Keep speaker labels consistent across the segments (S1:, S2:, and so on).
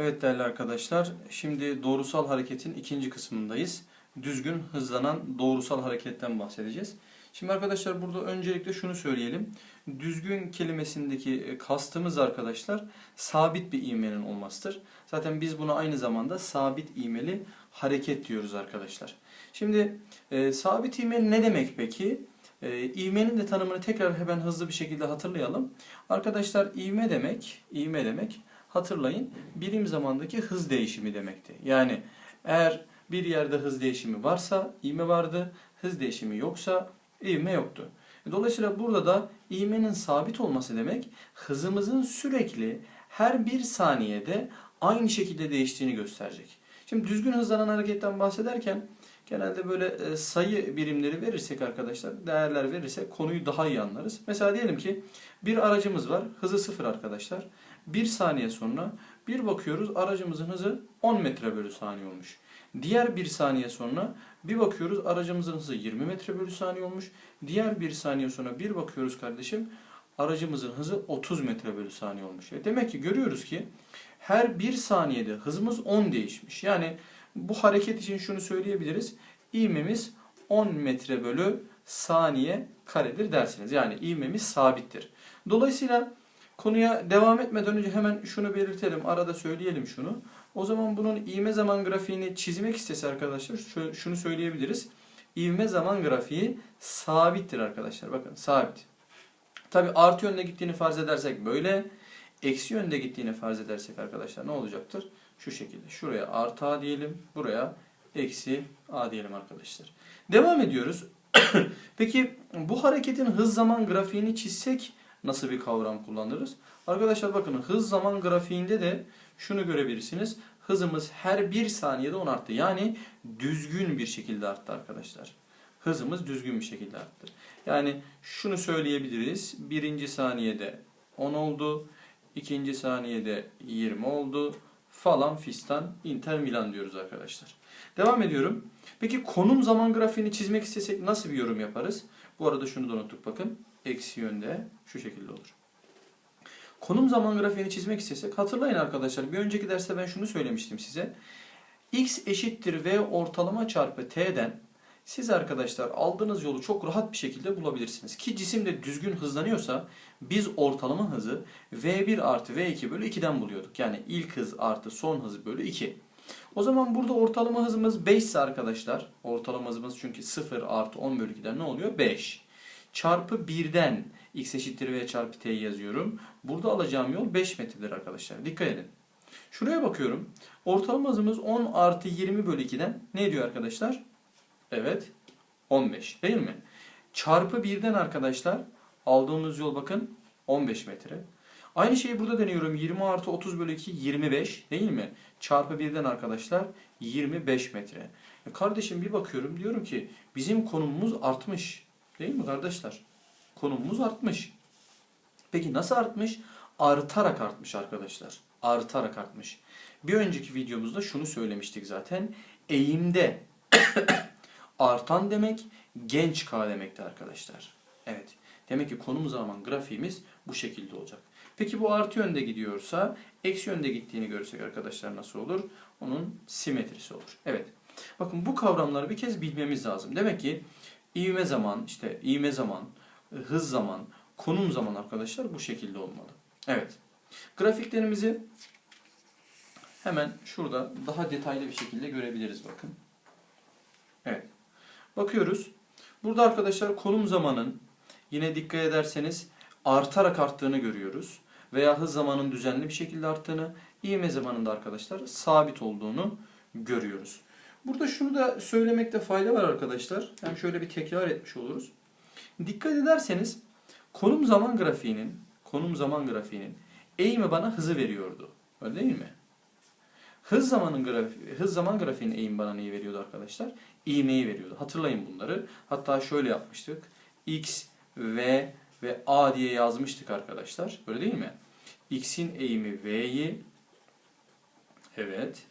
S1: Evet değerli arkadaşlar, şimdi doğrusal hareketin ikinci kısmındayız. Düzgün hızlanan doğrusal hareketten bahsedeceğiz. Şimdi arkadaşlar burada öncelikle şunu söyleyelim. Düzgün kelimesindeki e, kastımız arkadaşlar sabit bir ivmenin olmasıdır. Zaten biz buna aynı zamanda sabit ivmeli hareket diyoruz arkadaşlar. Şimdi e, sabit ivme ne demek peki? E, ivmenin de tanımını tekrar hemen hızlı bir şekilde hatırlayalım. Arkadaşlar ivme demek, ivme demek hatırlayın birim zamandaki hız değişimi demekti. Yani eğer bir yerde hız değişimi varsa ivme vardı, hız değişimi yoksa ivme yoktu. Dolayısıyla burada da ivmenin sabit olması demek hızımızın sürekli her bir saniyede aynı şekilde değiştiğini gösterecek. Şimdi düzgün hızlanan hareketten bahsederken genelde böyle e, sayı birimleri verirsek arkadaşlar, değerler verirsek konuyu daha iyi anlarız. Mesela diyelim ki bir aracımız var, hızı sıfır arkadaşlar. Bir saniye sonra bir bakıyoruz aracımızın hızı 10 metre bölü saniye olmuş. Diğer bir saniye sonra bir bakıyoruz aracımızın hızı 20 metre bölü saniye olmuş. Diğer bir saniye sonra bir bakıyoruz kardeşim aracımızın hızı 30 metre bölü saniye olmuş. E demek ki görüyoruz ki her bir saniyede hızımız 10 değişmiş. Yani bu hareket için şunu söyleyebiliriz. İvmemiz 10 metre bölü saniye karedir dersiniz. Yani ivmemiz sabittir. Dolayısıyla konuya devam etmeden önce hemen şunu belirtelim. Arada söyleyelim şunu. O zaman bunun ivme zaman grafiğini çizmek istese arkadaşlar şunu söyleyebiliriz. İvme zaman grafiği sabittir arkadaşlar. Bakın sabit. Tabi artı yönde gittiğini farz edersek böyle. Eksi yönde gittiğini farz edersek arkadaşlar ne olacaktır? Şu şekilde. Şuraya artı A diyelim. Buraya eksi A diyelim arkadaşlar. Devam ediyoruz. Peki bu hareketin hız zaman grafiğini çizsek nasıl bir kavram kullanırız? Arkadaşlar bakın hız zaman grafiğinde de şunu görebilirsiniz. Hızımız her bir saniyede 10 arttı. Yani düzgün bir şekilde arttı arkadaşlar. Hızımız düzgün bir şekilde arttı. Yani şunu söyleyebiliriz. Birinci saniyede 10 oldu. ikinci saniyede 20 oldu. Falan fistan Inter Milan diyoruz arkadaşlar. Devam ediyorum. Peki konum zaman grafiğini çizmek istesek nasıl bir yorum yaparız? Bu arada şunu da unuttuk bakın. Eksi yönde şu şekilde olur. Konum zaman grafiğini çizmek istesek hatırlayın arkadaşlar bir önceki derste ben şunu söylemiştim size. X eşittir V ortalama çarpı T'den siz arkadaşlar aldığınız yolu çok rahat bir şekilde bulabilirsiniz. Ki cisim de düzgün hızlanıyorsa biz ortalama hızı V1 artı V2 bölü 2'den buluyorduk. Yani ilk hız artı son hız bölü 2. O zaman burada ortalama hızımız 5 ise arkadaşlar ortalama hızımız çünkü 0 artı 10 bölü 2'den ne oluyor? 5. Çarpı 1'den x eşittir v çarpı t yazıyorum. Burada alacağım yol 5 metredir arkadaşlar. Dikkat edin. Şuraya bakıyorum. Ortalama hızımız 10 artı 20 bölü 2'den ne ediyor arkadaşlar? Evet 15 değil mi? Çarpı 1'den arkadaşlar aldığımız yol bakın 15 metre. Aynı şeyi burada deniyorum. 20 artı 30 bölü 2 25 değil mi? Çarpı 1'den arkadaşlar 25 metre. E kardeşim bir bakıyorum diyorum ki bizim konumumuz artmış. Değil mi kardeşler? Konumumuz artmış. Peki nasıl artmış? Artarak artmış arkadaşlar. Artarak artmış. Bir önceki videomuzda şunu söylemiştik zaten. Eğimde artan demek genç K demekti arkadaşlar. Evet. Demek ki konum zaman grafiğimiz bu şekilde olacak. Peki bu artı yönde gidiyorsa eksi yönde gittiğini görsek arkadaşlar nasıl olur? Onun simetrisi olur. Evet. Bakın bu kavramları bir kez bilmemiz lazım. Demek ki ivme zaman, işte ivme zaman, hız zaman, konum zaman arkadaşlar bu şekilde olmalı. Evet. Grafiklerimizi hemen şurada daha detaylı bir şekilde görebiliriz bakın. Evet. Bakıyoruz. Burada arkadaşlar konum zamanın yine dikkat ederseniz artarak arttığını görüyoruz. Veya hız zamanın düzenli bir şekilde arttığını, ivme zamanında arkadaşlar sabit olduğunu görüyoruz. Burada şunu da söylemekte fayda var arkadaşlar. Hem şöyle bir tekrar etmiş oluruz. Dikkat ederseniz konum zaman grafiğinin konum zaman grafiğinin eğimi bana hızı veriyordu. Öyle değil mi? Hız zamanın grafiği, hız zaman grafiğinin eğim bana neyi veriyordu arkadaşlar? İğmeyi veriyordu. Hatırlayın bunları. Hatta şöyle yapmıştık. X, V ve A diye yazmıştık arkadaşlar. Öyle değil mi? X'in eğimi V'yi evet.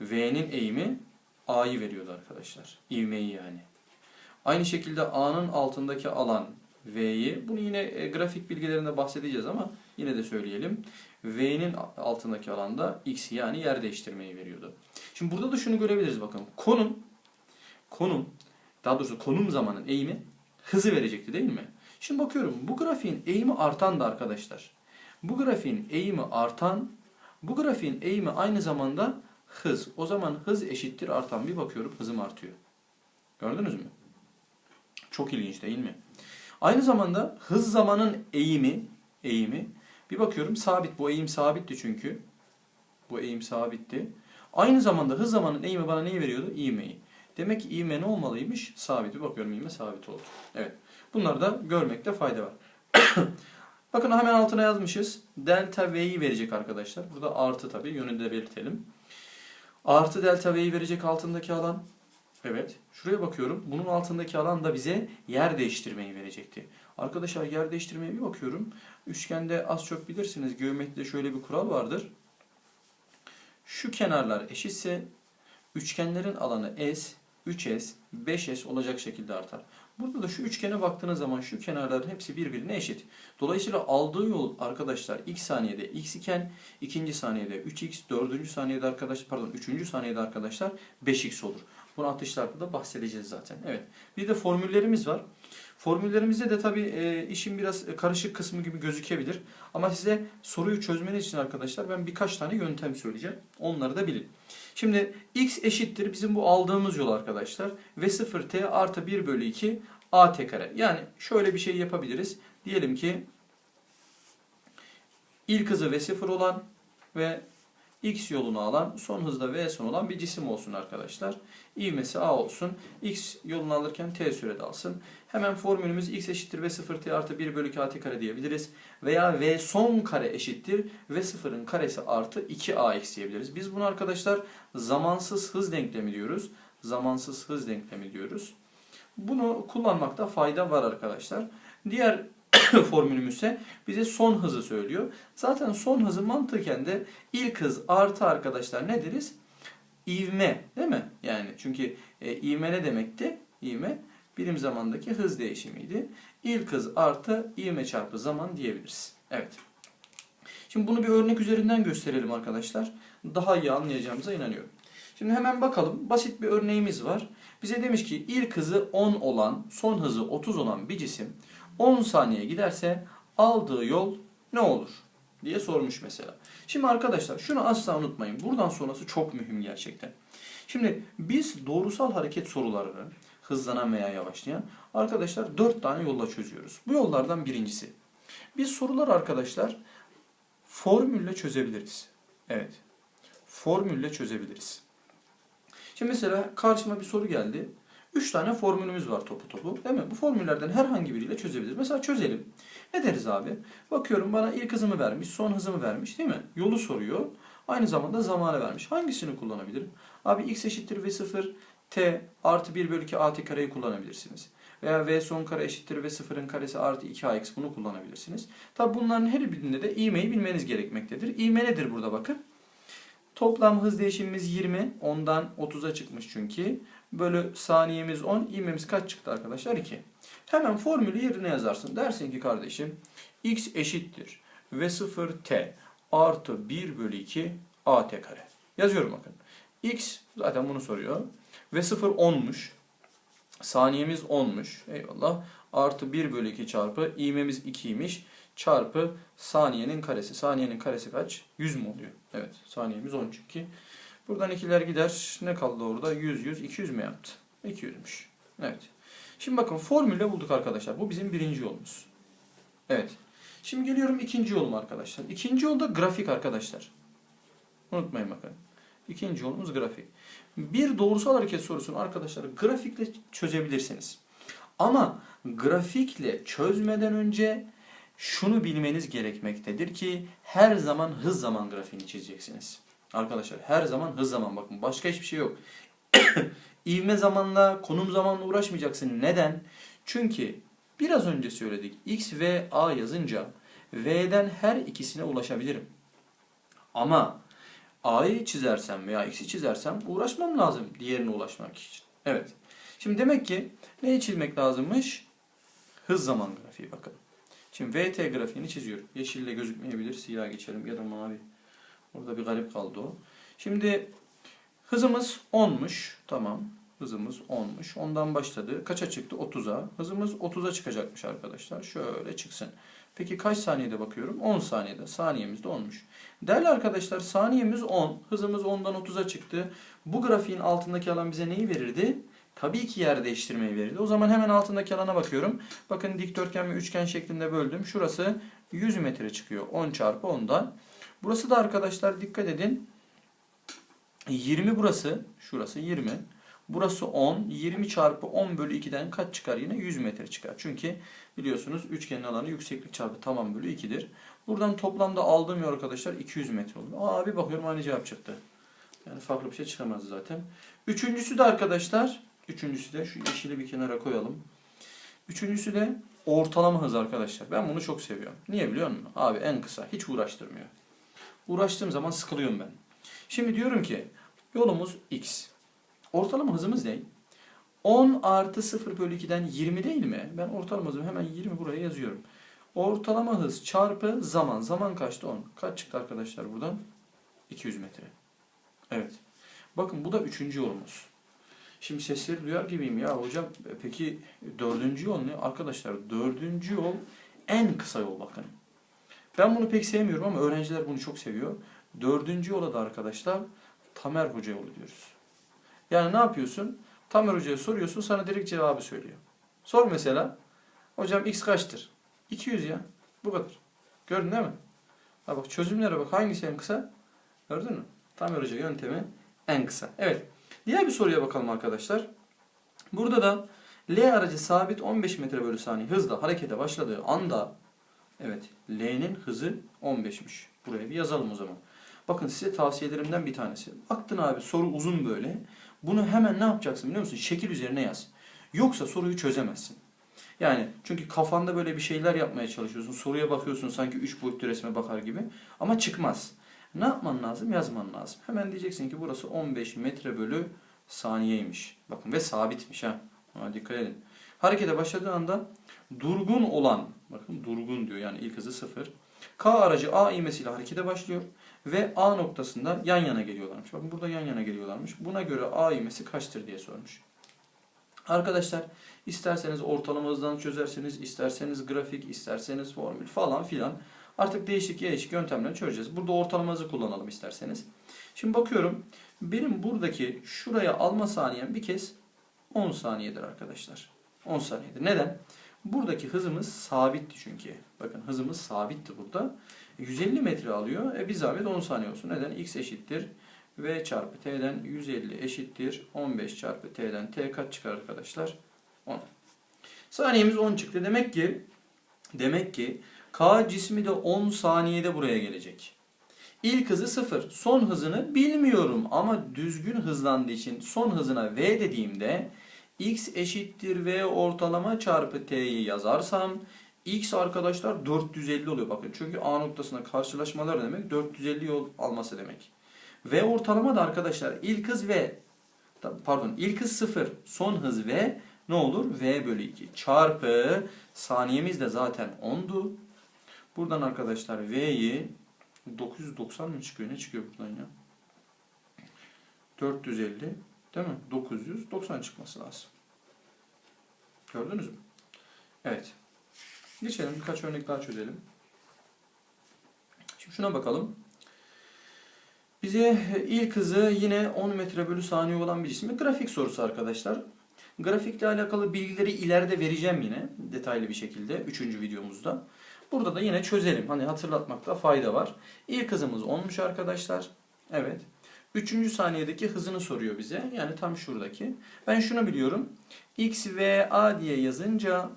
S1: V'nin eğimi A'yı veriyordu arkadaşlar. İvmeyi yani. Aynı şekilde A'nın altındaki alan V'yi. Bunu yine e, grafik bilgilerinde bahsedeceğiz ama Yine de söyleyelim. V'nin altındaki alanda x yani yer değiştirmeyi veriyordu. Şimdi burada da şunu görebiliriz bakın. Konum konum daha doğrusu konum zamanın eğimi hızı verecekti değil mi? Şimdi bakıyorum bu grafiğin eğimi artan da arkadaşlar. Bu grafiğin eğimi artan, bu grafiğin eğimi aynı zamanda hız. O zaman hız eşittir artan. Bir bakıyorum hızım artıyor. Gördünüz mü? Çok ilginç değil mi? Aynı zamanda hız zamanın eğimi, eğimi bir bakıyorum sabit. Bu eğim sabitti çünkü. Bu eğim sabitti. Aynı zamanda hız zamanın eğimi bana neyi veriyordu? İğmeyi. Demek ki ivme ne olmalıymış? Sabit. Bir bakıyorum ivme sabit oldu. Evet. Bunları da görmekte fayda var. Bakın hemen altına yazmışız. Delta V'yi verecek arkadaşlar. Burada artı tabii. Yönünü de belirtelim. Artı delta V'yi verecek altındaki alan. Evet. Şuraya bakıyorum. Bunun altındaki alan da bize yer değiştirmeyi verecekti. Arkadaşlar yer değiştirmeye bir bakıyorum. Üçgende az çok bilirsiniz. Geometride şöyle bir kural vardır. Şu kenarlar eşitse üçgenlerin alanı S, 3S, 5S olacak şekilde artar. Burada da şu üçgene baktığınız zaman şu kenarların hepsi birbirine eşit. Dolayısıyla aldığı yol arkadaşlar ilk saniyede x iken ikinci saniyede 3x, dördüncü saniyede arkadaşlar pardon üçüncü saniyede arkadaşlar 5x olur. Bunu atışlarda da bahsedeceğiz zaten. Evet. Bir de formüllerimiz var. Formüllerimizde de tabii e, işin biraz karışık kısmı gibi gözükebilir. Ama size soruyu çözmeniz için arkadaşlar ben birkaç tane yöntem söyleyeceğim. Onları da bilin. Şimdi x eşittir bizim bu aldığımız yol arkadaşlar. Ve 0t artı 1 bölü 2 at kare. Yani şöyle bir şey yapabiliriz. Diyelim ki ilk hızı v0 olan ve x yolunu alan son hızda v son olan bir cisim olsun arkadaşlar. İvmesi a olsun. x yolunu alırken t sürede alsın. Hemen formülümüz x eşittir v 0 t artı 1 bölü 2 at kare diyebiliriz. Veya v son kare eşittir v 0'ın karesi artı 2ax diyebiliriz. Biz bunu arkadaşlar zamansız hız denklemi diyoruz. Zamansız hız denklemi diyoruz. Bunu kullanmakta fayda var arkadaşlar. Diğer formülümüz ise bize son hızı söylüyor. Zaten son hızı mantıken de ilk hız artı arkadaşlar ne deriz? İvme değil mi? Yani çünkü e, ivme ne demekti? İvme birim zamandaki hız değişimiydi. İlk hız artı ivme çarpı zaman diyebiliriz. Evet. Şimdi bunu bir örnek üzerinden gösterelim arkadaşlar. Daha iyi anlayacağımıza inanıyorum. Şimdi hemen bakalım. Basit bir örneğimiz var. Bize demiş ki ilk hızı 10 olan, son hızı 30 olan bir cisim 10 saniye giderse aldığı yol ne olur diye sormuş mesela. Şimdi arkadaşlar şunu asla unutmayın. Buradan sonrası çok mühim gerçekten. Şimdi biz doğrusal hareket sorularını hızlanan veya yavaşlayan arkadaşlar 4 tane yolla çözüyoruz. Bu yollardan birincisi. Biz sorular arkadaşlar formülle çözebiliriz. Evet. Formülle çözebiliriz. Şimdi mesela karşıma bir soru geldi. 3 tane formülümüz var topu topu. Değil mi? Bu formüllerden herhangi biriyle çözebiliriz. Mesela çözelim. Ne deriz abi? Bakıyorum bana ilk hızımı vermiş, son hızımı vermiş değil mi? Yolu soruyor. Aynı zamanda zamanı vermiş. Hangisini kullanabilirim? Abi x eşittir v0 t artı 1 bölü 2 at kareyi kullanabilirsiniz. Veya v son kare eşittir v sıfırın karesi artı 2ax bunu kullanabilirsiniz. Tabi bunların her birinde de ivmeyi bilmeniz gerekmektedir. İvme nedir burada bakın? Toplam hız değişimimiz 20. Ondan 30'a çıkmış çünkü. Bölü saniyemiz 10. İvmemiz kaç çıktı arkadaşlar? 2. Hemen formülü yerine yazarsın. Dersin ki kardeşim x eşittir v0 t artı 1 bölü 2 at kare. Yazıyorum bakın. x zaten bunu soruyor. v0 10'muş. Saniyemiz 10'muş. Eyvallah. Artı 1 bölü 2 çarpı ivmemiz 2'ymiş. Çarpı saniyenin karesi. Saniyenin karesi kaç? 100 mu oluyor? Evet. Saniyemiz 10 çünkü. Buradan ikiler gider. Ne kaldı orada? 100, 100, 200 mü yaptı? 200'müş. Evet. Şimdi bakın formülle bulduk arkadaşlar. Bu bizim birinci yolumuz. Evet. Şimdi geliyorum ikinci yolum arkadaşlar. İkinci yolda grafik arkadaşlar. Unutmayın bakın. İkinci yolumuz grafik. Bir doğrusal hareket sorusunu arkadaşlar grafikle çözebilirsiniz. Ama grafikle çözmeden önce şunu bilmeniz gerekmektedir ki her zaman hız zaman grafiğini çizeceksiniz. Arkadaşlar her zaman hız zaman bakın başka hiçbir şey yok. İvme zamanla, konum zamanla uğraşmayacaksın. Neden? Çünkü biraz önce söyledik. X ve A yazınca V'den her ikisine ulaşabilirim. Ama A'yı çizersem veya X'i çizersem uğraşmam lazım diğerine ulaşmak için. Evet. Şimdi demek ki neyi çizmek lazımmış? Hız zaman grafiği bakın. Şimdi VT grafiğini çiziyorum. Yeşille gözükmeyebilir. Siyah geçelim ya da mavi. Orada bir garip kaldı o. Şimdi hızımız 10'muş. Tamam. Hızımız 10'muş. Ondan başladı. Kaça çıktı? 30'a. Hızımız 30'a çıkacakmış arkadaşlar. Şöyle çıksın. Peki kaç saniyede bakıyorum? 10 saniyede. Saniyemiz de 10'muş. Değerli arkadaşlar saniyemiz 10. Hızımız 10'dan 30'a çıktı. Bu grafiğin altındaki alan bize neyi verirdi? Tabii ki yer değiştirmeyi verirdi. O zaman hemen altındaki alana bakıyorum. Bakın dikdörtgen ve üçgen şeklinde böldüm. Şurası 100 metre çıkıyor. 10 çarpı 10'dan. Burası da arkadaşlar dikkat edin. 20 burası. Şurası 20. Burası 10. 20 çarpı 10 bölü 2'den kaç çıkar yine? 100 metre çıkar. Çünkü biliyorsunuz üçgenin alanı yükseklik çarpı taban bölü 2'dir. Buradan toplamda aldığım yer arkadaşlar 200 metre oldu. Aa bir bakıyorum aynı cevap çıktı. Yani farklı bir şey çıkamaz zaten. Üçüncüsü de arkadaşlar. Üçüncüsü de şu yeşili bir kenara koyalım. Üçüncüsü de ortalama hız arkadaşlar. Ben bunu çok seviyorum. Niye biliyor musun? Abi en kısa. Hiç uğraştırmıyor. Uğraştığım zaman sıkılıyorum ben. Şimdi diyorum ki yolumuz x. Ortalama hızımız ne? 10 artı 0 bölü 2'den 20 değil mi? Ben ortalama hızımı hemen 20 buraya yazıyorum. Ortalama hız çarpı zaman. Zaman kaçtı 10. Kaç çıktı arkadaşlar buradan? 200 metre. Evet. Bakın bu da üçüncü yolumuz. Şimdi sesleri duyar gibiyim ya hocam. Peki dördüncü yol ne? Arkadaşlar dördüncü yol en kısa yol bakın. Ben bunu pek sevmiyorum ama öğrenciler bunu çok seviyor. Dördüncü yola da arkadaşlar Tamer Hoca yolu diyoruz. Yani ne yapıyorsun? Tamer Hoca'ya soruyorsun sana direkt cevabı söylüyor. Sor mesela. Hocam x kaçtır? 200 ya. Bu kadar. Gördün değil mi? Ha bak çözümlere bak. Hangisi en kısa? Gördün mü? Tamer Hoca yöntemi en kısa. Evet. Diğer bir soruya bakalım arkadaşlar. Burada da L aracı sabit 15 metre bölü saniye hızla harekete başladığı anda evet L'nin hızı 15'miş. Buraya bir yazalım o zaman. Bakın size tavsiyelerimden bir tanesi. Baktın abi soru uzun böyle. Bunu hemen ne yapacaksın biliyor musun? Şekil üzerine yaz. Yoksa soruyu çözemezsin. Yani çünkü kafanda böyle bir şeyler yapmaya çalışıyorsun. Soruya bakıyorsun sanki 3 boyutlu resme bakar gibi. Ama çıkmaz. Ne yapman lazım? Yazman lazım. Hemen diyeceksin ki burası 15 metre bölü saniyeymiş. Bakın ve sabitmiş ha. Ona dikkat edin. Harekete başladığı anda durgun olan, bakın durgun diyor yani ilk hızı 0. K aracı A ivmesiyle harekete başlıyor ve A noktasında yan yana geliyorlarmış. Bakın burada yan yana geliyorlarmış. Buna göre A ivmesi kaçtır diye sormuş. Arkadaşlar isterseniz ortalama hızdan çözerseniz, isterseniz grafik, isterseniz formül falan filan. Artık değişik değişik yöntemle çözeceğiz. Burada ortalama hızı kullanalım isterseniz. Şimdi bakıyorum. Benim buradaki şuraya alma saniyem bir kez 10 saniyedir arkadaşlar. 10 saniyedir. Neden? Buradaki hızımız sabitti çünkü. Bakın hızımız sabitti burada. 150 metre alıyor. E bir zahmet 10 saniye olsun. Neden? X eşittir. V çarpı T'den 150 eşittir. 15 çarpı T'den T kaç çıkar arkadaşlar? 10. Saniyemiz 10 çıktı. Demek ki demek ki K cismi de 10 saniyede buraya gelecek. İlk hızı 0. Son hızını bilmiyorum ama düzgün hızlandığı için son hızına V dediğimde x eşittir V ortalama çarpı T'yi yazarsam x arkadaşlar 450 oluyor bakın. Çünkü A noktasına karşılaşmalar demek 450 yol alması demek. V ortalama da arkadaşlar ilk hız V pardon ilk hız 0 son hız V ne olur? V bölü 2 çarpı saniyemiz de zaten 10'du. Buradan arkadaşlar V'yi 990 mı çıkıyor? Ne çıkıyor buradan ya? 450 değil mi? 990 çıkması lazım. Gördünüz mü? Evet. Geçelim birkaç örnek daha çözelim. Şimdi şuna bakalım. Bize ilk hızı yine 10 metre bölü saniye olan bir cismi grafik sorusu arkadaşlar. Grafikle alakalı bilgileri ileride vereceğim yine detaylı bir şekilde 3. videomuzda. Burada da yine çözelim. Hani hatırlatmakta fayda var. İlk hızımız 10'muş arkadaşlar. Evet. Üçüncü saniyedeki hızını soruyor bize. Yani tam şuradaki. Ben şunu biliyorum. X, V, A diye yazınca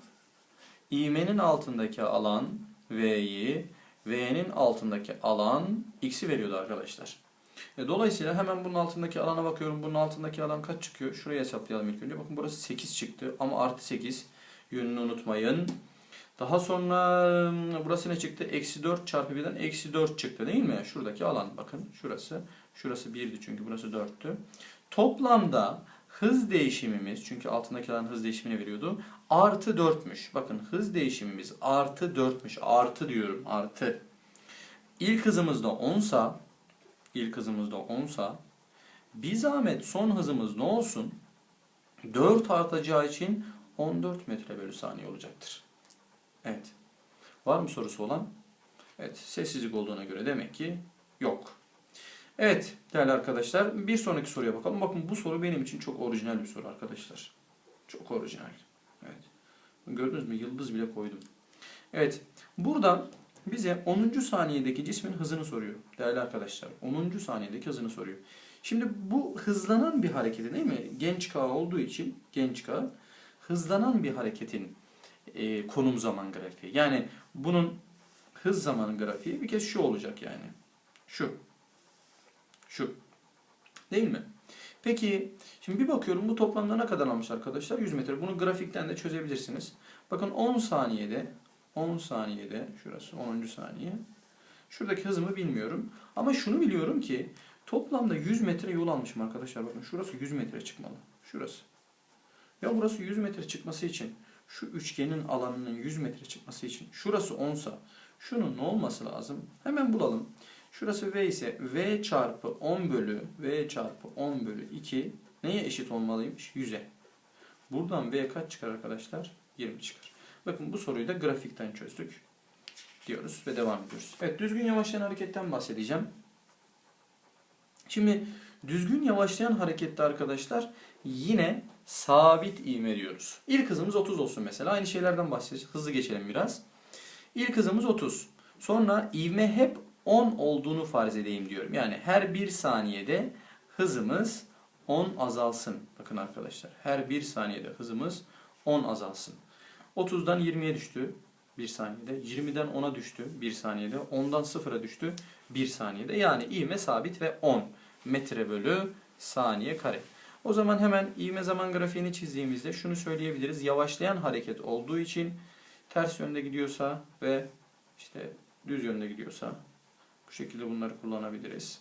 S1: ivmenin altındaki alan V'yi, V'nin altındaki alan X'i veriyordu arkadaşlar. E, Dolayısıyla hemen bunun altındaki alana bakıyorum. Bunun altındaki alan kaç çıkıyor? Şuraya hesaplayalım ilk önce. Bakın burası 8 çıktı ama artı 8 yönünü unutmayın. Daha sonra ıı, burası ne çıktı? Eksi 4 çarpı 1'den eksi 4 çıktı değil mi? Şuradaki alan bakın şurası. Şurası 1'di çünkü burası 4'tü. Toplamda hız değişimimiz çünkü altındaki alan hız değişimini veriyordu. Artı 4'müş. Bakın hız değişimimiz artı 4'müş. Artı diyorum artı. İlk hızımız da 10 sa ilk hızımız da 10 sa bir zahmet son hızımız ne olsun? 4 artacağı için 14 metre bölü saniye olacaktır. Evet. Var mı sorusu olan? Evet. Sessizlik olduğuna göre demek ki yok. Evet değerli arkadaşlar bir sonraki soruya bakalım. Bakın bu soru benim için çok orijinal bir soru arkadaşlar. Çok orijinal. Evet. Gördünüz mü? Yıldız bile koydum. Evet. Burada bize 10. saniyedeki cismin hızını soruyor değerli arkadaşlar. 10. saniyedeki hızını soruyor. Şimdi bu hızlanan bir hareketi değil mi? Genç K olduğu için genç K hızlanan bir hareketin e, konum zaman grafiği. Yani bunun hız zaman grafiği bir kez şu olacak yani. Şu. Şu. Değil mi? Peki şimdi bir bakıyorum bu toplamda ne kadar almış arkadaşlar? 100 metre. Bunu grafikten de çözebilirsiniz. Bakın 10 saniyede 10 saniyede şurası 10. saniye. Şuradaki hızımı bilmiyorum. Ama şunu biliyorum ki toplamda 100 metre yol almışım arkadaşlar. Bakın şurası 100 metre çıkmalı. Şurası. Ya burası 100 metre çıkması için şu üçgenin alanının 100 metre çıkması için şurası 10 sa şunun ne olması lazım? Hemen bulalım. Şurası V ise V çarpı 10 bölü V çarpı 10 bölü 2 neye eşit olmalıymış? 100'e. Buradan V kaç çıkar arkadaşlar? 20 çıkar. Bakın bu soruyu da grafikten çözdük diyoruz ve devam ediyoruz. Evet düzgün yavaşlayan hareketten bahsedeceğim. Şimdi düzgün yavaşlayan harekette arkadaşlar yine sabit ivme diyoruz. İlk hızımız 30 olsun mesela. Aynı şeylerden bahsedeceğiz. Hızlı geçelim biraz. İlk hızımız 30. Sonra ivme hep 10 olduğunu farz edeyim diyorum. Yani her bir saniyede hızımız 10 azalsın. Bakın arkadaşlar her bir saniyede hızımız 10 azalsın. 30'dan 20'ye düştü bir saniyede. 20'den 10'a düştü bir saniyede. 10'dan 0'a düştü bir saniyede. Yani ivme sabit ve 10 metre bölü saniye kare. O zaman hemen ivme zaman grafiğini çizdiğimizde şunu söyleyebiliriz. Yavaşlayan hareket olduğu için ters yönde gidiyorsa ve işte düz yönde gidiyorsa bu şekilde bunları kullanabiliriz.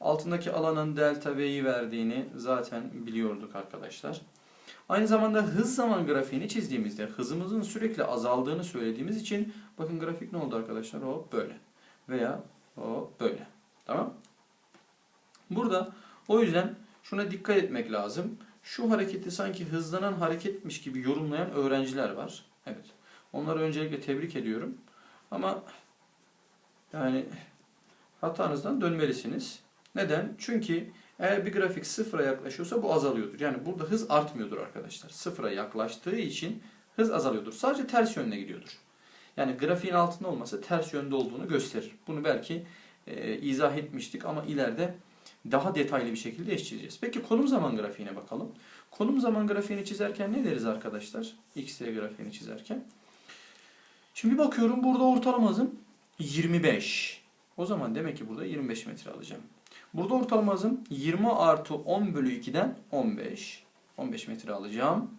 S1: Altındaki alanın delta V'yi verdiğini zaten biliyorduk arkadaşlar. Aynı zamanda hız zaman grafiğini çizdiğimizde hızımızın sürekli azaldığını söylediğimiz için bakın grafik ne oldu arkadaşlar? O böyle. Veya o böyle. Tamam? Burada o yüzden şuna dikkat etmek lazım. Şu hareketi sanki hızlanan hareketmiş gibi yorumlayan öğrenciler var. Evet. Onları öncelikle tebrik ediyorum. Ama yani hatanızdan dönmelisiniz. Neden? Çünkü eğer bir grafik sıfıra yaklaşıyorsa bu azalıyordur. Yani burada hız artmıyordur arkadaşlar. Sıfıra yaklaştığı için hız azalıyordur. Sadece ters yönde gidiyordur. Yani grafiğin altında olması ters yönde olduğunu gösterir. Bunu belki e, izah etmiştik ama ileride daha detaylı bir şekilde eşleyeceğiz. Peki konum zaman grafiğine bakalım. Konum zaman grafiğini çizerken ne deriz arkadaşlar? X, Y grafiğini çizerken. Şimdi bakıyorum burada ortalama hızım 25. O zaman demek ki burada 25 metre alacağım. Burada ortalama hızım 20 artı 10 bölü 2'den 15. 15 metre alacağım.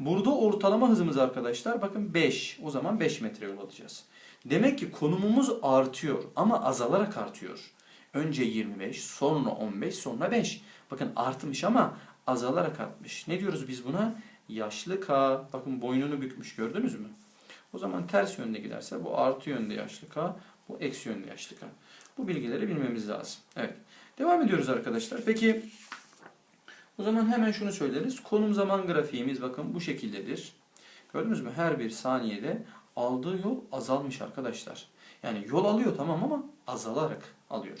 S1: Burada ortalama hızımız arkadaşlar bakın 5. O zaman 5 metre yol alacağız. Demek ki konumumuz artıyor ama azalarak artıyor. Önce 25, sonra 15, sonra 5. Bakın artmış ama azalarak artmış. Ne diyoruz biz buna? Yaşlı K. Bakın boynunu bükmüş gördünüz mü? O zaman ters yönde giderse bu artı yönde yaşlı K, bu eksi yönde yaşlı K. Bu bilgileri bilmemiz lazım. Evet. Devam ediyoruz arkadaşlar. Peki o zaman hemen şunu söyleriz. Konum zaman grafiğimiz bakın bu şekildedir. Gördünüz mü? Her bir saniyede aldığı yol azalmış arkadaşlar. Yani yol alıyor tamam ama azalarak alıyor.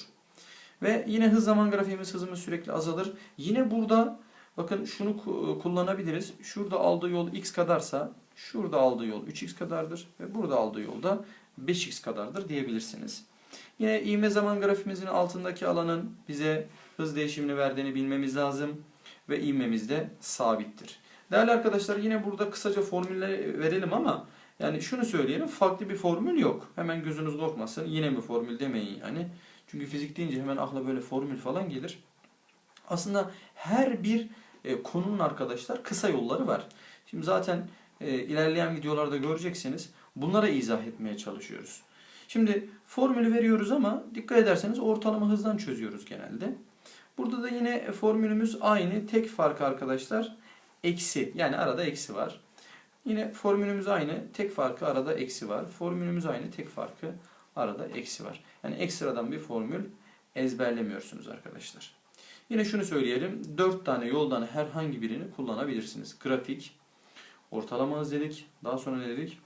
S1: Ve yine hız zaman grafiğimiz hızımız sürekli azalır. Yine burada bakın şunu kullanabiliriz. Şurada aldığı yol x kadarsa şurada aldığı yol 3x kadardır ve burada aldığı yol da 5x kadardır diyebilirsiniz. Yine ivme zaman grafimizin altındaki alanın bize hız değişimini verdiğini bilmemiz lazım ve ivmemiz de sabittir. Değerli arkadaşlar yine burada kısaca formülleri verelim ama yani şunu söyleyelim farklı bir formül yok. Hemen gözünüz korkmasın yine mi formül demeyin yani. Çünkü fizik deyince hemen akla böyle formül falan gelir. Aslında her bir e, konunun arkadaşlar kısa yolları var. Şimdi zaten e, ilerleyen videolarda göreceksiniz. Bunlara izah etmeye çalışıyoruz. Şimdi formülü veriyoruz ama dikkat ederseniz ortalama hızdan çözüyoruz genelde. Burada da yine formülümüz aynı. Tek fark arkadaşlar eksi. Yani arada eksi var. Yine formülümüz aynı. Tek farkı arada eksi var. Formülümüz aynı. Tek farkı arada eksi var. Yani ekstradan bir formül ezberlemiyorsunuz arkadaşlar. Yine şunu söyleyelim. 4 tane yoldan herhangi birini kullanabilirsiniz. Grafik, ortalama hız dedik. Daha sonra ne dedik?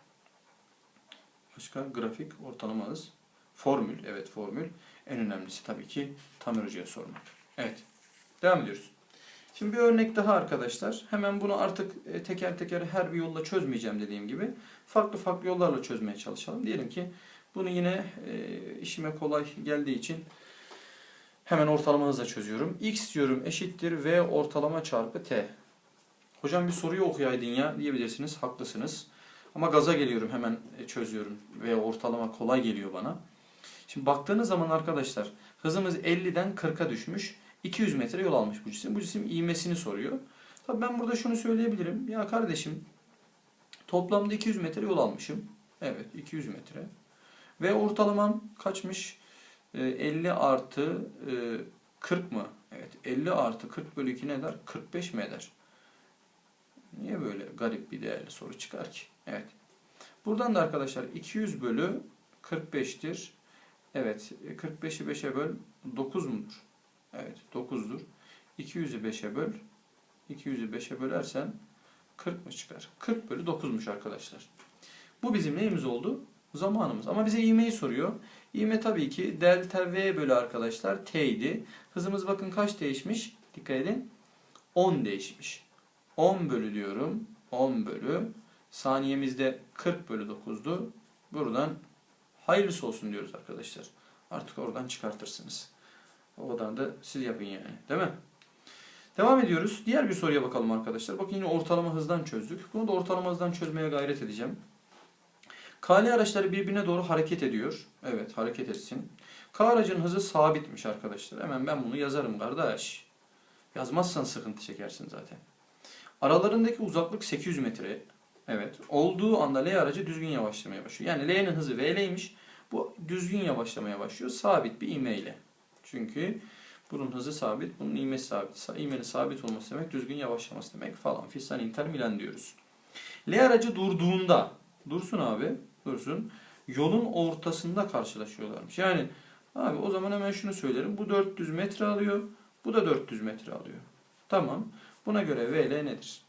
S1: Başka grafik, ortalama hız. Formül, evet formül. En önemlisi tabii ki Tamer Hoca'ya sormak. Evet, devam ediyoruz. Şimdi bir örnek daha arkadaşlar. Hemen bunu artık e, teker teker her bir yolla çözmeyeceğim dediğim gibi. Farklı farklı yollarla çözmeye çalışalım. Diyelim ki bunu yine e, işime kolay geldiği için hemen ortalama hızla çözüyorum. X diyorum eşittir V ortalama çarpı T. Hocam bir soruyu okuyaydın ya diyebilirsiniz. Haklısınız. Ama gaza geliyorum hemen e, çözüyorum. V ortalama kolay geliyor bana. Şimdi baktığınız zaman arkadaşlar hızımız 50'den 40'a düşmüş. 200 metre yol almış bu cisim. Bu cisim ivmesini soruyor. Tabii ben burada şunu söyleyebilirim. Ya kardeşim toplamda 200 metre yol almışım. Evet 200 metre. Ve ortalamam kaçmış? Ee, 50 artı e, 40 mı? Evet 50 artı 40 bölü 2 ne eder? 45 mi eder? Niye böyle garip bir değerli soru çıkar ki? Evet. Buradan da arkadaşlar 200 bölü 45'tir. Evet 45'i 5'e böl 9 mudur? Evet 9'dur. 200'ü 5'e böl. 200'ü 5'e bölersen 40 mı çıkar? 40 bölü 9'muş arkadaşlar. Bu bizim neyimiz oldu? Zamanımız. Ama bize ivmeyi soruyor. İvme tabii ki delta V bölü arkadaşlar T idi. Hızımız bakın kaç değişmiş? Dikkat edin. 10 değişmiş. 10 bölü diyorum. 10 bölü. Saniyemizde 40 bölü 9'du. Buradan hayırlısı olsun diyoruz arkadaşlar. Artık oradan çıkartırsınız. O kadar da siz yapın yani. Değil mi? Devam ediyoruz. Diğer bir soruya bakalım arkadaşlar. Bakın yine ortalama hızdan çözdük. Bunu da ortalama hızdan çözmeye gayret edeceğim. KL araçları birbirine doğru hareket ediyor. Evet hareket etsin. K aracının hızı sabitmiş arkadaşlar. Hemen ben bunu yazarım kardeş. Yazmazsan sıkıntı çekersin zaten. Aralarındaki uzaklık 800 metre. Evet. Olduğu anda L aracı düzgün yavaşlamaya başlıyor. Yani L'nin hızı VL'ymiş. Bu düzgün yavaşlamaya başlıyor. Sabit bir ivme ile. Çünkü bunun hızı sabit, bunun ivmesi sabit. İvmenin sabit olması demek düzgün yavaşlaması demek falan. Fistan Inter Milan diyoruz. L aracı durduğunda, dursun abi, dursun. Yolun ortasında karşılaşıyorlarmış. Yani abi o zaman hemen şunu söylerim. Bu 400 metre alıyor, bu da 400 metre alıyor. Tamam. Buna göre VL nedir?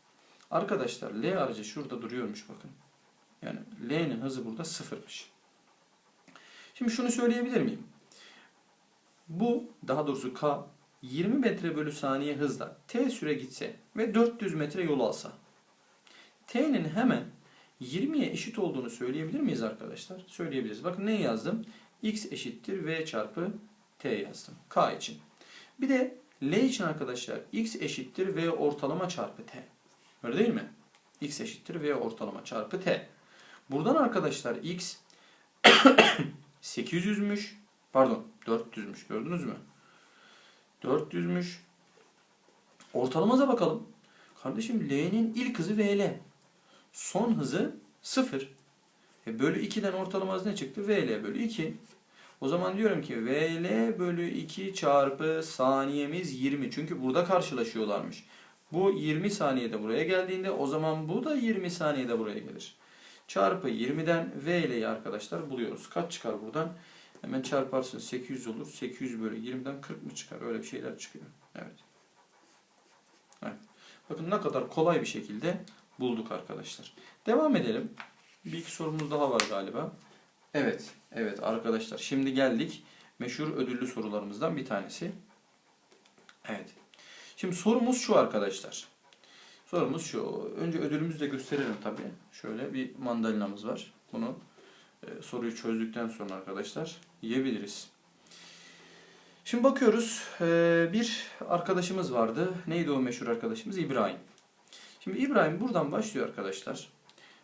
S1: Arkadaşlar L aracı şurada duruyormuş bakın. Yani L'nin hızı burada sıfırmış. Şimdi şunu söyleyebilir miyim? Bu daha doğrusu K 20 metre bölü saniye hızla T süre gitse ve 400 metre yol alsa T'nin hemen 20'ye eşit olduğunu söyleyebilir miyiz arkadaşlar? Söyleyebiliriz. Bakın ne yazdım? X eşittir V çarpı T yazdım. K için. Bir de L için arkadaşlar X eşittir V ortalama çarpı T. Öyle değil mi? X eşittir V ortalama çarpı T. Buradan arkadaşlar X 800'müş. Pardon 400'müş gördünüz mü? 400'müş. Ortalamaza bakalım. Kardeşim L'nin ilk hızı VL. Son hızı 0. E bölü 2'den ortalaması ne çıktı? VL bölü 2. O zaman diyorum ki VL bölü 2 çarpı saniyemiz 20. Çünkü burada karşılaşıyorlarmış. Bu 20 saniyede buraya geldiğinde o zaman bu da 20 saniyede buraya gelir. Çarpı 20'den VL'yi arkadaşlar buluyoruz. Kaç çıkar buradan? Hemen çarparsın 800 olur. 800 bölü 20'den 40 mı çıkar? Öyle bir şeyler çıkıyor. Evet. evet. Bakın ne kadar kolay bir şekilde bulduk arkadaşlar. Devam edelim. Bir iki sorumuz daha var galiba. Evet. Evet arkadaşlar. Şimdi geldik meşhur ödüllü sorularımızdan bir tanesi. Evet. Şimdi sorumuz şu arkadaşlar. Sorumuz şu. Önce ödülümüzü de gösterelim tabii. Şöyle bir mandalinamız var. Bunu e, soruyu çözdükten sonra arkadaşlar yiyebiliriz. Şimdi bakıyoruz. E, bir arkadaşımız vardı. Neydi o meşhur arkadaşımız? İbrahim. Şimdi İbrahim buradan başlıyor arkadaşlar.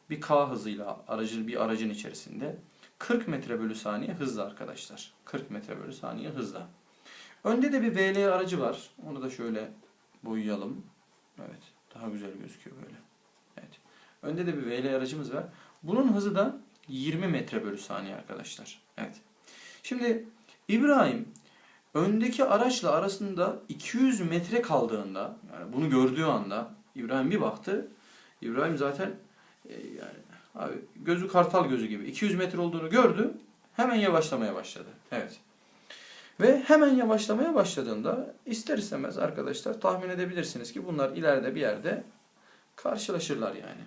S1: Bir K hızıyla aracın bir aracın içerisinde 40 metre bölü saniye hızla arkadaşlar. 40 metre bölü saniye hızla. Önde de bir VL aracı var. Onu da şöyle boyayalım. Evet. Daha güzel gözüküyor böyle. Evet. Önde de bir VL aracımız var. Bunun hızı da 20 metre bölü saniye arkadaşlar. Evet. Şimdi İbrahim öndeki araçla arasında 200 metre kaldığında yani bunu gördüğü anda İbrahim bir baktı. İbrahim zaten e, yani abi gözü kartal gözü gibi 200 metre olduğunu gördü. Hemen yavaşlamaya başladı. Evet. Ve hemen yavaşlamaya başladığında ister istemez arkadaşlar tahmin edebilirsiniz ki bunlar ileride bir yerde karşılaşırlar yani.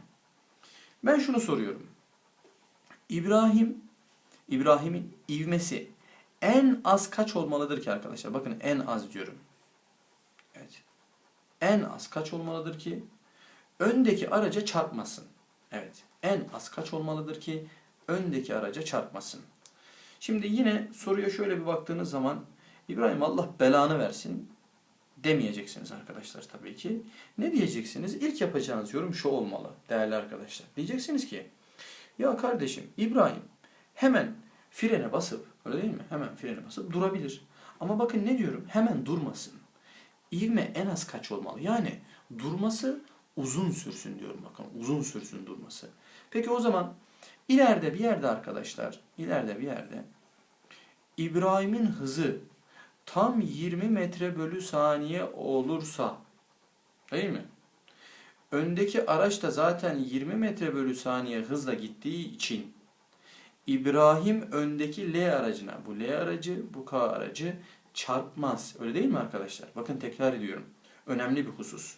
S1: Ben şunu soruyorum. İbrahim İbrahim'in ivmesi en az kaç olmalıdır ki arkadaşlar? Bakın en az diyorum. En az kaç olmalıdır ki öndeki araca çarpmasın. Evet. En az kaç olmalıdır ki öndeki araca çarpmasın. Şimdi yine soruya şöyle bir baktığınız zaman İbrahim Allah belanı versin demeyeceksiniz arkadaşlar tabii ki. Ne diyeceksiniz? İlk yapacağınız yorum şu olmalı değerli arkadaşlar. Diyeceksiniz ki ya kardeşim İbrahim hemen frene basıp öyle değil mi? Hemen frene basıp durabilir. Ama bakın ne diyorum? Hemen durmasın. İvme en az kaç olmalı? Yani durması uzun sürsün diyorum bakın. Uzun sürsün durması. Peki o zaman ileride bir yerde arkadaşlar, ileride bir yerde İbrahim'in hızı tam 20 metre bölü saniye olursa değil mi? Öndeki araç da zaten 20 metre bölü saniye hızla gittiği için İbrahim öndeki L aracına, bu L aracı, bu K aracı çarpmaz. Öyle değil mi arkadaşlar? Bakın tekrar ediyorum. Önemli bir husus.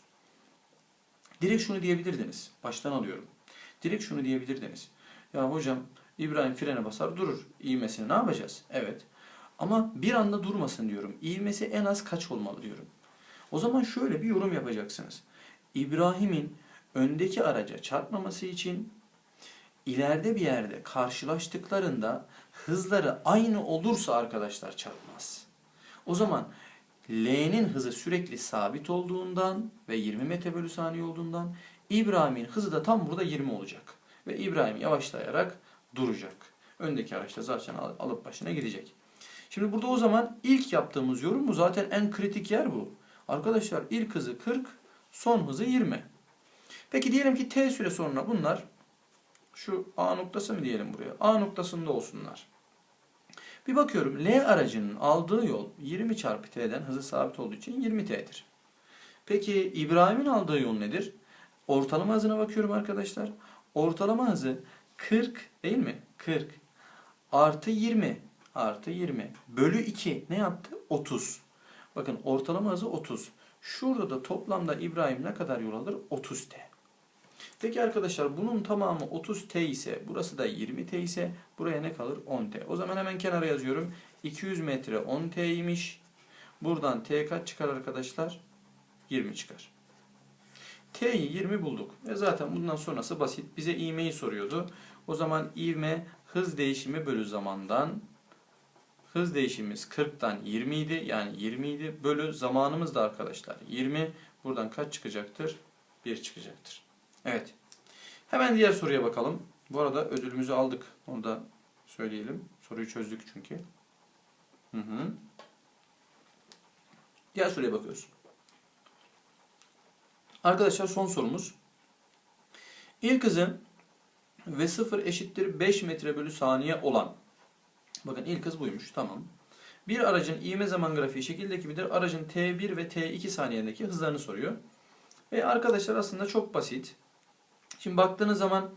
S1: Direkt şunu diyebilirdiniz. Baştan alıyorum. Direkt şunu diyebilirdiniz. Ya hocam İbrahim frene basar durur. İğmesini ne yapacağız? Evet. Ama bir anda durmasın diyorum. İğmesi en az kaç olmalı diyorum. O zaman şöyle bir yorum yapacaksınız. İbrahim'in öndeki araca çarpmaması için ileride bir yerde karşılaştıklarında hızları aynı olursa arkadaşlar çarpmaz. O zaman L'nin hızı sürekli sabit olduğundan ve 20 metre bölü saniye olduğundan İbrahim'in hızı da tam burada 20 olacak. Ve İbrahim yavaşlayarak duracak. Öndeki araç da zaten al- alıp başına gidecek. Şimdi burada o zaman ilk yaptığımız yorum bu. Zaten en kritik yer bu. Arkadaşlar ilk hızı 40, son hızı 20. Peki diyelim ki t süre sonra bunlar şu A noktası mı diyelim buraya? A noktasında olsunlar. Bir bakıyorum L aracının aldığı yol 20 çarpı t'den hızı sabit olduğu için 20 t'dir. Peki İbrahim'in aldığı yol nedir? Ortalama hızına bakıyorum arkadaşlar. Ortalama hızı 40 değil mi? 40 artı 20 artı 20 bölü 2 ne yaptı? 30. Bakın ortalama hızı 30. Şurada da toplamda İbrahim ne kadar yol alır? 30 t. Peki arkadaşlar bunun tamamı 30 t ise burası da 20 t ise buraya ne kalır? 10 t. O zaman hemen kenara yazıyorum. 200 metre 10 t'ymiş. Buradan t kaç çıkar arkadaşlar? 20 çıkar. T'yi 20 bulduk. Ve zaten bundan sonrası basit. Bize ivmeyi soruyordu. O zaman ivme hız değişimi bölü zamandan hız değişimimiz 40'tan 20 idi. Yani 20 idi. Bölü zamanımız da arkadaşlar 20. Buradan kaç çıkacaktır? 1 çıkacaktır. Evet. Hemen diğer soruya bakalım. Bu arada ödülümüzü aldık. Onu da söyleyelim. Soruyu çözdük çünkü. Hı hı. Diğer soruya bakıyoruz. Arkadaşlar son sorumuz. İlk hızın ve 0 eşittir 5 metre bölü saniye olan. Bakın ilk hız buymuş. Tamam. Bir aracın ivme zaman grafiği şekildeki gibidir. Aracın T1 ve T2 saniyedeki hızlarını soruyor. Ve arkadaşlar aslında çok basit. Şimdi baktığınız zaman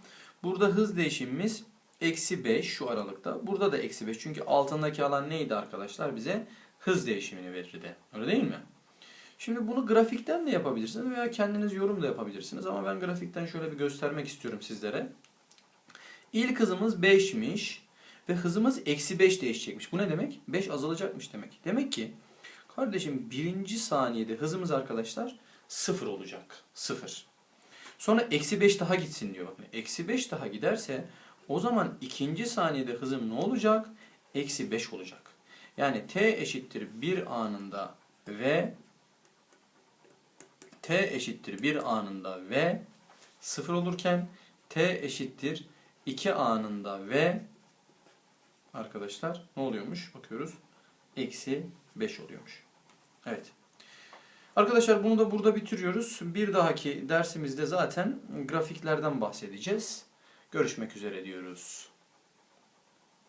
S1: burada hız değişimimiz eksi 5 şu aralıkta. Burada da eksi 5. Çünkü altındaki alan neydi arkadaşlar? Bize hız değişimini verirdi. Öyle değil mi? Şimdi bunu grafikten de yapabilirsiniz veya kendiniz yorum da yapabilirsiniz. Ama ben grafikten şöyle bir göstermek istiyorum sizlere. İlk hızımız 5'miş ve hızımız eksi 5 değişecekmiş. Bu ne demek? 5 azalacakmış demek. Demek ki kardeşim birinci saniyede hızımız arkadaşlar 0 olacak. 0. Sonra eksi 5 daha gitsin diyor. Bakın eksi 5 daha giderse o zaman ikinci saniyede hızım ne olacak? Eksi 5 olacak. Yani t eşittir 1 anında ve t eşittir 1 anında ve 0 olurken t eşittir 2 anında ve arkadaşlar ne oluyormuş? Bakıyoruz. Eksi 5 oluyormuş. Evet. Arkadaşlar bunu da burada bitiriyoruz. Bir dahaki dersimizde zaten grafiklerden bahsedeceğiz. Görüşmek üzere diyoruz.